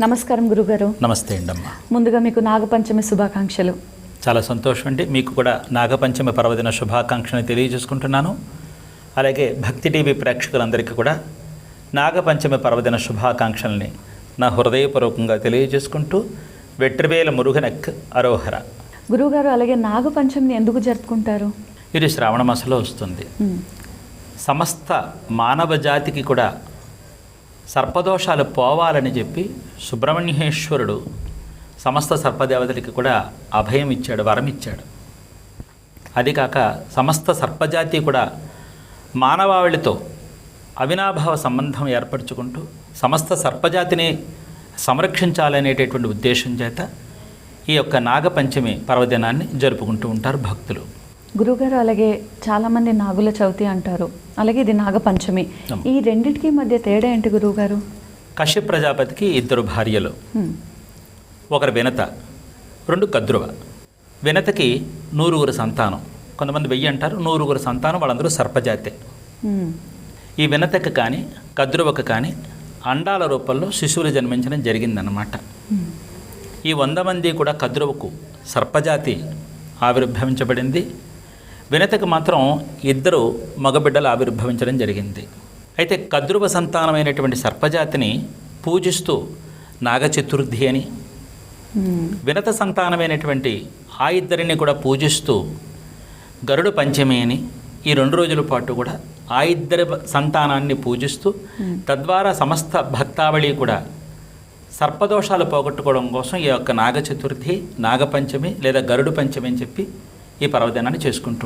నమస్కారం గురుగారు. నమస్తే అండమ్మ. ముందుగా మీకు నాగపంచమి శుభాకాంక్షలు. చాలా సంతోషం అండి మీకు కూడా నాగపంచమి పర్వదిన శుభాకాంక్షలు తెలియజేసుకుంటున్నాను. అలాగే భక్తి టీవీ ప్రేక్షకులందరికీ కూడా నాగపంచమి పర్వదిన శుభాకాంక్షల్ని నా హృదయపూర్వకంగా తెలియజేసుకుంటూ వెట్రివేల మురుగనక్ అరోహర. గురువుగారు అలాగే నాగపంచమిని ఎందుకు జరుపుకుంటారు? ఇది శ్రావణ మాసంలో వస్తుంది. సమస్త మానవ జాతికి కూడా సర్పదోషాలు పోవాలని చెప్పి సుబ్రహ్మణ్యేశ్వరుడు సమస్త సర్పదేవతలకి కూడా అభయం ఇచ్చాడు వరం ఇచ్చాడు. అది కాక సమస్త సర్పజాతి కూడా మానవాళితో అవినాభావ సంబంధం ఏర్పరచుకుంటూ సమస్త సర్పజాతిని సంరక్షించాలనేటటువంటి ఉద్దేశం చేత ఈ యొక్క నాగపంచమి పర్వదినాన్ని జరుపుకుంటూ ఉంటారు భక్తులు. గురువుగారు అలాగే చాలామంది నాగుల చవితి అంటారు. అలాగే ఇది నాగపంచమి. ఈ రెండిటికి మధ్య తేడా ఏంటి గురువుగారు? కశ్యప్ ప్రజాపతికి ఇద్దరు భార్యలు. ఒకరు వినత రెండు కద్రువ. వినతకి నూరుగురు సంతానం. కొంతమంది వెయ్యి అంటారు నూరుగురు సంతానం వాళ్ళందరూ సర్పజాతే. ఈ వినతకి కానీ కద్రువకు కానీ అండాల రూపంలో శిశువులు జన్మించడం జరిగిందన్నమాట. ఉమ్, ఈ వంద మంది కూడా కద్రువకు సర్పజాతి ఆవిర్భవించబడింది. వినతకు మాత్రం ఇద్దరు మగబిడ్డలు ఆవిర్భవించడం జరిగింది. అయితే కద్రువ సంతానమైనటువంటి సర్పజాతిని పూజిస్తూ నాగచతుర్థి అని వినత సంతానమైనటువంటి ఆ ఇద్దరిని కూడా పూజిస్తూ గరుడ పంచమి అని ఈ రెండు రోజుల పాటు కూడా ఆ ఇద్దరి సంతానాన్ని పూజిస్తూ తద్వారా సమస్త భక్తావళి కూడా సర్పదోషాలు పోగొట్టుకోవడం కోసం ఈ యొక్క నాగ చతుర్థి నాగపంచమి లేదా గరుడు పంచమి అని చెప్పి ఈ పర్వదినాన్ని చేసుకుంటూ